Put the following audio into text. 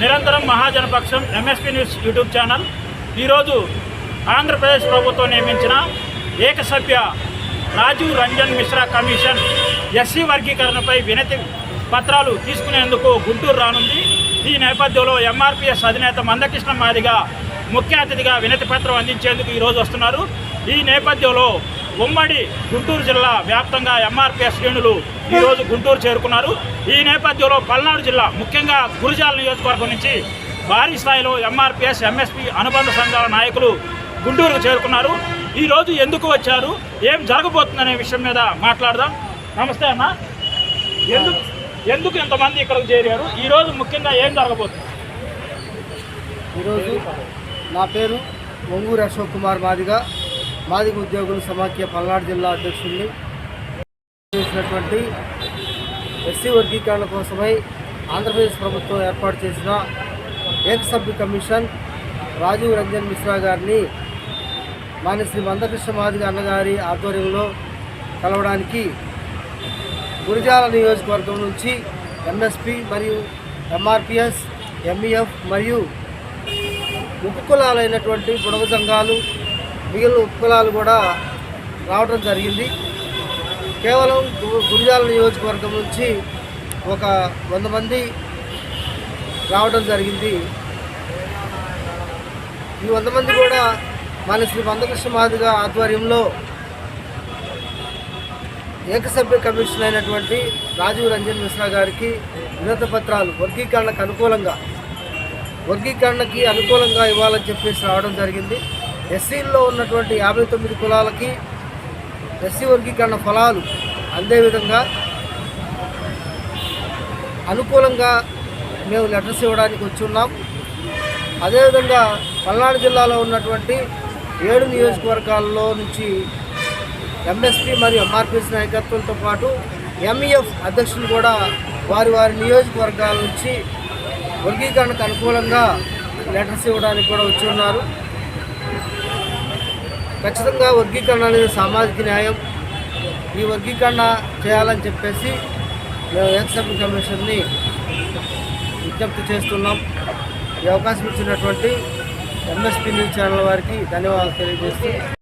నిరంతరం Mahajanapaksham MSP news YouTube channel ఈరోజు ఆంధ్రప్రదేశ్ ప్రభుత్వం నియమించిన ఏకసభ్య రాజీవ్ రంజన్ మిశ్రా కమిషన్ ఎస్సీ వర్గీకరణపై వినతి పత్రాలు తీసుకునేందుకు గుంటూరు రానుంది. ఈ నేపథ్యంలో ఎంఆర్పిఎస్ అధినేత మందకృష్ణ మాదిగా ముఖ్య అతిథిగా వినతి పత్రం అందించేందుకు ఈరోజు వస్తున్నారు. ఈ నేపథ్యంలో ఉమ్మడి గుంటూరు జిల్లా వ్యాప్తంగా ఎంఆర్పిఎస్ శ్రేణులు ఈరోజు గుంటూరు చేరుకున్నారు. ఈ నేపథ్యంలో పల్నాడు జిల్లా ముఖ్యంగా గురిజాల నియోజకవర్గం నుంచి భారీ స్థాయిలో ఎంఆర్పిఎస్ ఎంఎస్పి అనుబంధ సంఘాల నాయకులు గుంటూరుకు చేరుకున్నారు. ఈరోజు ఎందుకు వచ్చారు? ఏం జరగబోతుందనే విషయం మీద మాట్లాడదాం. నమస్తే అన్న. ఎందుకు ఎందుకు ఇంతమంది ఇక్కడికి చేరారు? ఈరోజు ముఖ్యంగా ఏం జరగబోతుంది? ఈరోజు నా పేరు ఒంగూరు అశోక్ కుమార్ మాదిగా. మాదిక ఉద్యోగుల సమాఖ్య పల్నాడు జిల్లా అధ్యక్షుడిని చేసినటువంటి ఎస్సీ వర్గీకరణ కోసమై ఆంధ్రప్రదేశ్ ప్రభుత్వం ఏర్పాటు చేసిన ఏకసభ్య కమిషన్ రాజీవ్ రంజన్ మిశ్రా గారిని మాన్య శ్రీ మందకృష్ణ మాదిగ అన్నగారి ఆధ్వర్యంలో కలవడానికి గురిజాల నియోజకవర్గం నుంచి ఎంఎస్పి మరియు ఎంఆర్పిఎస్ ఎంఈఎఫ్ మరియు ముక్కు కులాలైనటువంటి బుడగ సంఘాలు మిగిలిన ఉప కులాలు కూడా రావడం జరిగింది. కేవలం గు- గురిజాల నియోజకవర్గం నుంచి ఒక వంద మంది రావడం జరిగింది. ఈ వంద మంది కూడా మన శ్రీ మందకృష్ణ మాదిగ ఆధ్వర్యంలో ఏకసభ్య కమిషన్ అయినటువంటి రాజీవ్ రంజన్ మిశ్రా గారికి వినత పత్రాలు వర్గీకరణకు అనుకూలంగా వర్గీకరణకి అనుకూలంగా ఇవ్వాలని చెప్పేసి రావడం జరిగింది. ఎస్సీల్లో ఉన్నటువంటి యాభై తొమ్మిది కులాలకి ఎస్సీ వర్గీకరణ ఫలాలు అందే విధంగా అనుకూలంగా మేము లెటర్స్ ఇవ్వడానికి వచ్చి ఉన్నాం అదేవిధంగా పల్నాడు జిల్లాలో ఉన్నటువంటి ఏడు నియోజకవర్గాల్లో నుంచి ఎంఎస్పీ మరియు ఎంఆర్పిఎస్ నాయకత్వంతో పాటు ఎంఈఎఫ్ అధ్యక్షులు కూడా వారి వారి నియోజకవర్గాల నుంచి వర్గీకరణకు అనుకూలంగా లెటర్స్ ఇవ్వడానికి కూడా వచ్చి ఉన్నారు. ఖచ్చితంగా వర్గీకరణ అనేది సామాజిక న్యాయం. ఈ వర్గీకరణ చేయాలని చెప్పేసి మేము ఏకసభ్య కమిషన్ని విజ్ఞప్తి చేస్తున్నాం. ఈ అవకాశం ఇచ్చినటువంటి ఎంఎస్పీ న్యూస్ ఛానల్ వారికి ధన్యవాదాలు తెలియజేస్తూ